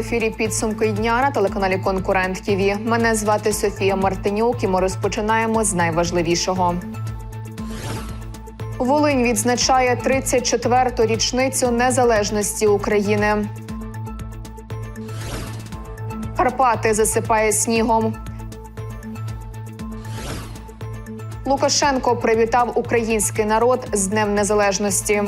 ефірі підсумки дня на телеканалі Конкурент ТІВІ. Мене звати Софія Мартинюк і ми розпочинаємо з найважливішого. Волинь відзначає 34-ту річницю незалежності України. Карпати засипає снігом. Лукашенко привітав український народ з Днем Незалежності.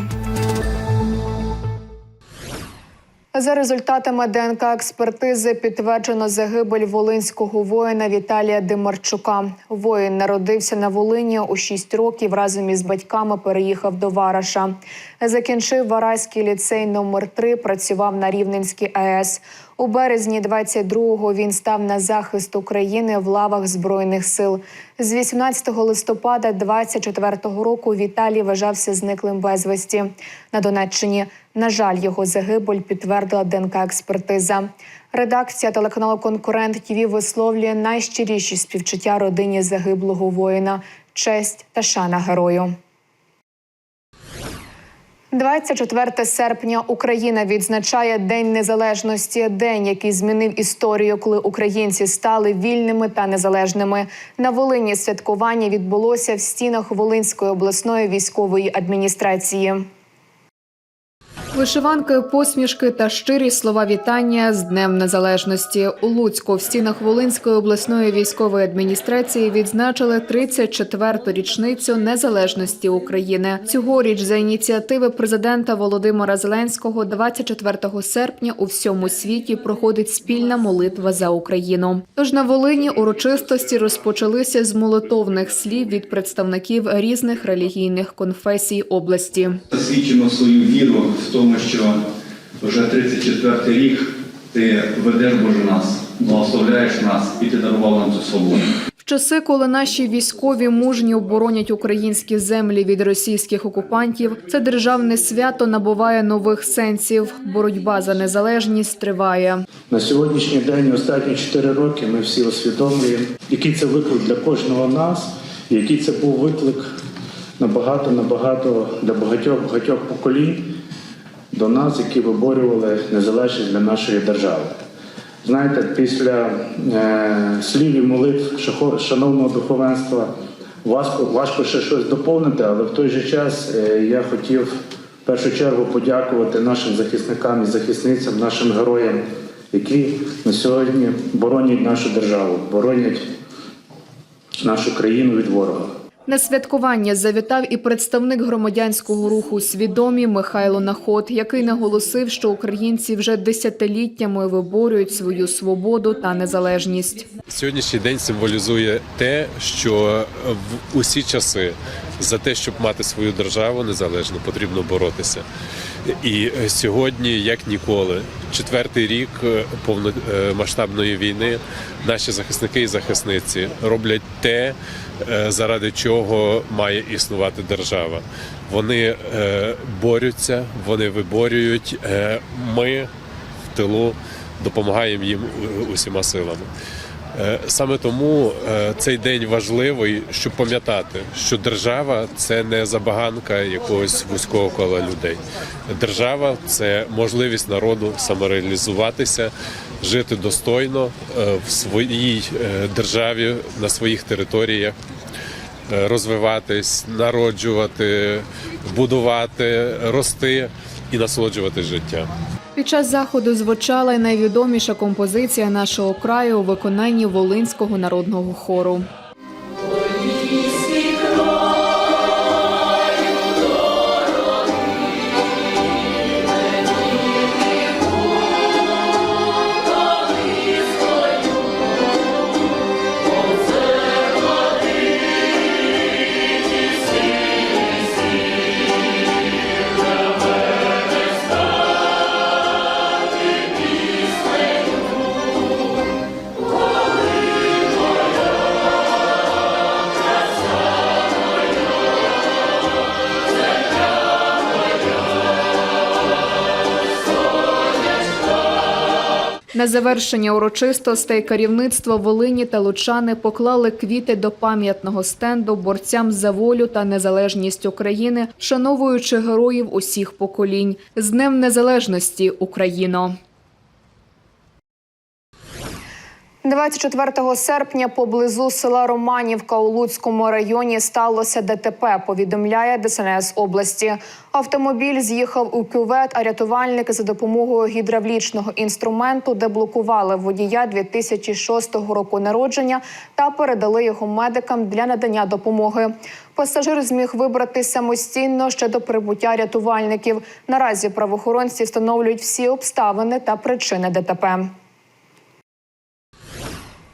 За результатами ДНК експертизи підтверджено загибель волинського воїна Віталія Димарчука. Воїн народився на Волині у 6 років. Разом із батьками переїхав до Вараша. Закінчив Вараський ліцей номер 3 працював на Рівненській АЕС. У березні 22-го він став на захист України в лавах збройних сил. З 18 листопада 24-го року Віталій вважався зниклим безвісті на Донеччині. На жаль, його загибель підтвердила ДНК експертиза. Редакція телеканалу Конкурент ТІВІ висловлює найщиріші співчуття родині загиблого воїна, честь та шана герою. 24 серпня Україна відзначає День Незалежності, день, який змінив історію, коли українці стали вільними та незалежними. На Волині святкування відбулося в стінах Волинської обласної військової адміністрації. Вишиванки, посмішки та щирі слова вітання з Днем Незалежності у Луцьку в стінах Волинської обласної військової адміністрації відзначили 34-ту річницю незалежності України. Цьогоріч за ініціативи президента Володимира Зеленського 24 серпня у всьому світі проходить спільна молитва за Україну. Тож на Волині урочистості розпочалися з молитовних слів від представників різних релігійних конфесій області. Засвідчимо свою віру в тому, що вже 34 рік ти ведеш Боже нас, благословляєш нас і ти дарував нам цю свободу. В часи, коли наші військові мужньо оборонять українські землі від російських окупантів, це державне свято набуває нових сенсів. Боротьба за незалежність триває. На сьогоднішній день, останні 4 роки, ми всі усвідомлюємо, який це виклик для кожного нас, який це був виклик набагато, набагато для багатьох багатьох поколінь до нас, які виборювали незалежність для нашої держави. Знаєте, після е, слів і молитв шановного духовенства важко, важко ще щось доповнити, але в той же час е, я хотів в першу чергу подякувати нашим захисникам і захисницям, нашим героям, які на сьогодні боронять нашу державу, боронять нашу країну від ворога. На святкування завітав і представник громадянського руху свідомі Михайло Наход, який наголосив, що українці вже десятиліттями виборюють свою свободу та незалежність. Сьогоднішній день символізує те, що в усі часи за те, щоб мати свою державу незалежно, потрібно боротися. І сьогодні, як ніколи, четвертий рік е, повномасштабної війни, наші захисники і захисниці роблять те, е, заради чого має існувати держава. Вони е, борються, вони виборюють. Е, Ми в тилу допомагаємо їм усіма силами. Е, Саме тому е, цей день важливий, щоб пам'ятати, що держава це не забаганка якогось вузького кола людей. Держава це можливість народу самореалізуватися, жити достойно е, в своїй державі на своїх територіях, розвиватись, народжувати, будувати, рости і насолоджуватись життям. Під час заходу звучала й найвідоміша композиція нашого краю у виконанні Волинського народного хору. На завершення урочистостей керівництво Волині та Лучани поклали квіти до пам'ятного стенду борцям за волю та незалежність України, шановуючи героїв усіх поколінь з Днем Незалежності Україно. 24 серпня поблизу села Романівка у Луцькому районі сталося ДТП. Повідомляє ДСНС області. Автомобіль з'їхав у кювет, а рятувальники за допомогою гідравлічного інструменту деблокували водія 2006 року народження та передали його медикам для надання допомоги. Пасажир зміг вибрати самостійно ще до прибуття рятувальників. Наразі правоохоронці встановлюють всі обставини та причини ДТП.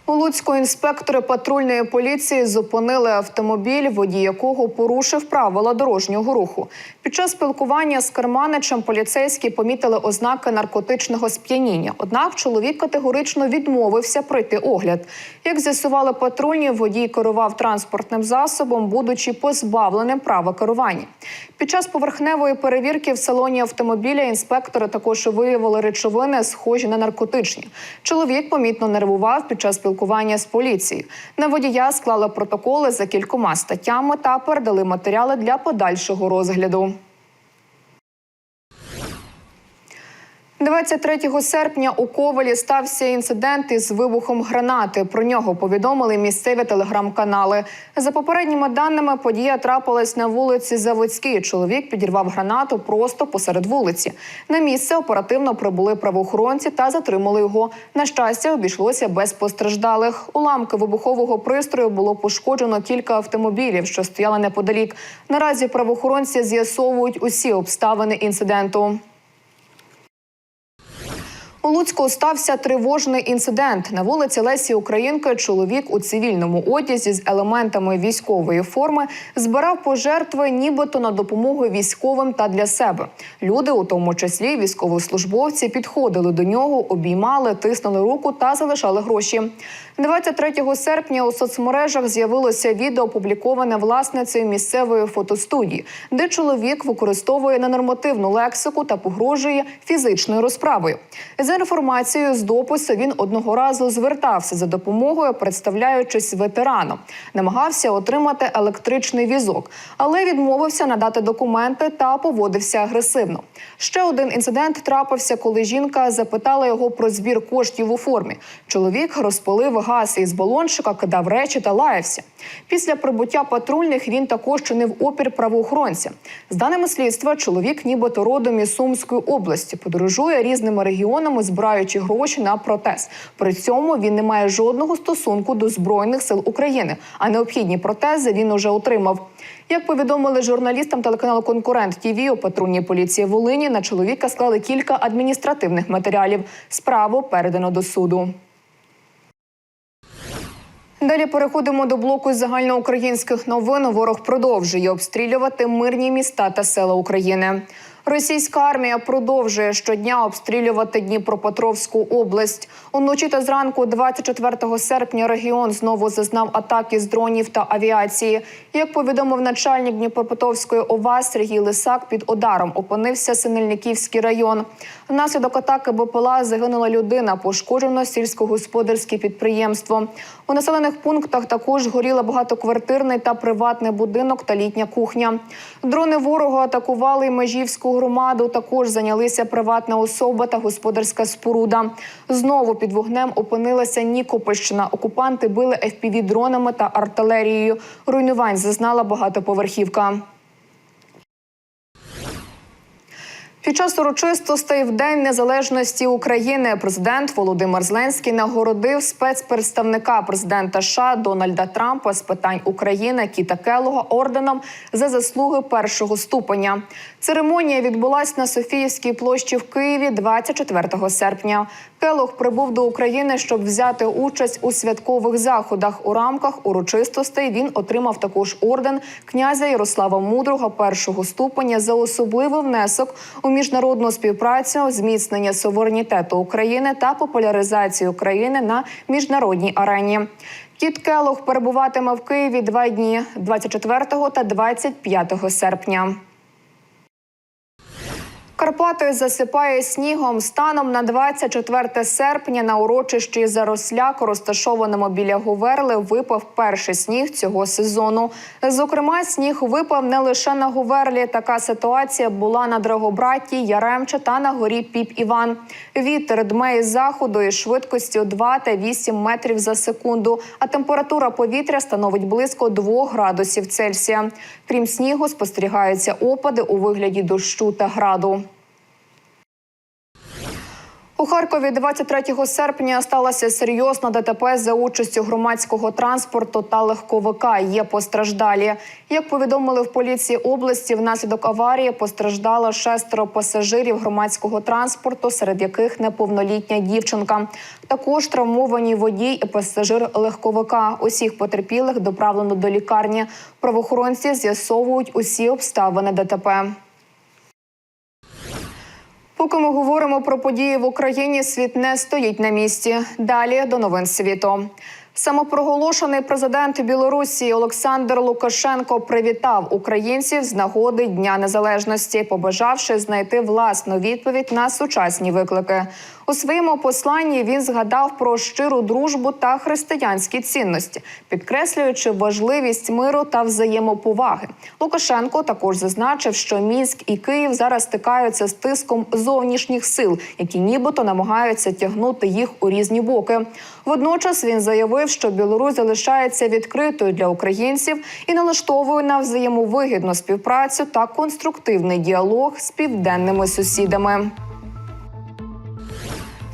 У Луцьку інспектори патрульної поліції зупинили автомобіль, водій якого порушив правила дорожнього руху. Під час спілкування з керманичем поліцейські помітили ознаки наркотичного сп'яніння. Однак чоловік категорично відмовився пройти огляд. Як з'ясували патрульні, водій керував транспортним засобом, будучи позбавленим права керування. Під час поверхневої перевірки в салоні автомобіля інспектори також виявили речовини, схожі на наркотичні. Чоловік помітно нервував під час спілкування з поліцією. На водія склали протоколи за кількома статтями та передали матеріали для подальшого розгляду. 23 серпня у Ковалі стався інцидент із вибухом гранати. Про нього повідомили місцеві телеграм-канали. За попередніми даними, подія трапилась на вулиці Заводській. Чоловік підірвав гранату просто посеред вулиці. На місце оперативно прибули правоохоронці та затримали його. На щастя, обійшлося без постраждалих. Уламки вибухового пристрою було пошкоджено кілька автомобілів, що стояли неподалік. Наразі правоохоронці з'ясовують усі обставини інциденту. У Луцьку стався тривожний інцидент. На вулиці Лесі Українки чоловік у цивільному одязі з елементами військової форми збирав пожертви, нібито на допомогу військовим та для себе. Люди, у тому числі військовослужбовці, підходили до нього, обіймали, тиснули руку та залишали гроші. 23 серпня у соцмережах з'явилося відео, опубліковане власницею місцевої фотостудії, де чоловік використовує ненормативну лексику та погрожує фізичною розправою. За інформацією з допису, він одного разу звертався за допомогою, представляючись ветераном, намагався отримати електричний візок, але відмовився надати документи та поводився агресивно. Ще один інцидент трапився, коли жінка запитала його про збір коштів у формі. Чоловік розпалив газ із балончика, кидав речі та лаявся. Після прибуття патрульних він також чинив опір правоохоронцям. З даними слідства, чоловік, нібито родом із Сумської області, подорожує різними регіонами, збираючи гроші на протез. При цьому він не має жодного стосунку до збройних сил України, а необхідні протези він уже отримав. Як повідомили журналістам телеканалу Конкурент ТІВІ у патрульній поліції Волині на чоловіка склали кілька адміністративних матеріалів. Справу передано до суду. Далі переходимо до блоку загальноукраїнських новин. Ворог продовжує обстрілювати мирні міста та села України. Російська армія продовжує щодня обстрілювати Дніпропетровську область. Уночі та зранку, 24 серпня, регіон знову зазнав атаки з дронів та авіації. Як повідомив начальник Дніпропетровської ОВА Сергій Лисак, під ударом опинився Синельниківський район. Внаслідок атаки БПЛА загинула людина, пошкоджено сільськогосподарське підприємство. У населених пунктах також горіла багатоквартирний та приватний будинок та літня кухня. Дрони ворога атакували й межівську громаду. Також зайнялися приватна особа та господарська споруда. Знову під вогнем опинилася Нікопольщина. Окупанти били fpv дронами та артилерією. Руйнувань зазнала багатоповерхівка. Під час урочистостей в День Незалежності України президент Володимир Зеленський нагородив спецпредставника президента США Дональда Трампа з питань України Кіта Келога орденом за заслуги першого ступеня. Церемонія відбулась на Софіївській площі в Києві 24 серпня. Келог прибув до України, щоб взяти участь у святкових заходах. У рамках урочистостей він отримав також орден князя Ярослава Мудрого першого ступеня за особливий внесок у міжнародну співпрацю, зміцнення суверенітету України та популяризацію України на міжнародній арені. Кіт Келог перебуватиме в Києві два дні 24 та 25 серпня. Карпати засипає снігом станом на 24 серпня на урочищі Заросляк, розташованому біля Гуверли, випав перший сніг цього сезону. Зокрема, сніг випав не лише на Гуверлі. Така ситуація була на Драгобраті, Яремче та на горі Піп Іван. Вітер дме із заходу із швидкістю 2 та 8 метрів за секунду. А температура повітря становить близько 2 градусів Цельсія. Крім снігу, спостерігаються опади у вигляді дощу та граду. У Харкові 23 серпня сталося серйозна ДТП за участю громадського транспорту та легковика. Є постраждалі. Як повідомили в поліції області, внаслідок аварії постраждало шестеро пасажирів громадського транспорту, серед яких неповнолітня дівчинка. Також травмовані водій і пасажир легковика. Усіх потерпілих доправлено до лікарні. Правоохоронці з'ясовують усі обставини ДТП. Поки ми говоримо про події в Україні, світ не стоїть на місці. Далі до новин світу. Самопроголошений президент Білорусі Олександр Лукашенко привітав українців з нагоди Дня Незалежності, побажавши знайти власну відповідь на сучасні виклики. У своєму посланні він згадав про щиру дружбу та християнські цінності, підкреслюючи важливість миру та взаємоповаги. Лукашенко також зазначив, що Мінськ і Київ зараз стикаються з тиском зовнішніх сил, які нібито намагаються тягнути їх у різні боки. Водночас він заявив, що Білорусь залишається відкритою для українців і налаштовує на взаємовигідну співпрацю та конструктивний діалог з південними сусідами.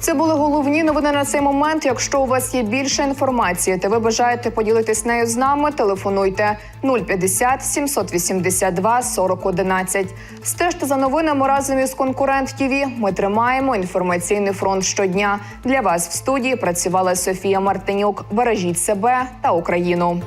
Це були головні новини на цей момент. Якщо у вас є більше інформації, та ви бажаєте поділитись нею з нами, телефонуйте 050 782 4011. Стежте за новинами разом із конкурент ТІВІ. Ми тримаємо інформаційний фронт щодня. Для вас в студії працювала Софія Мартинюк. Бережіть себе та Україну.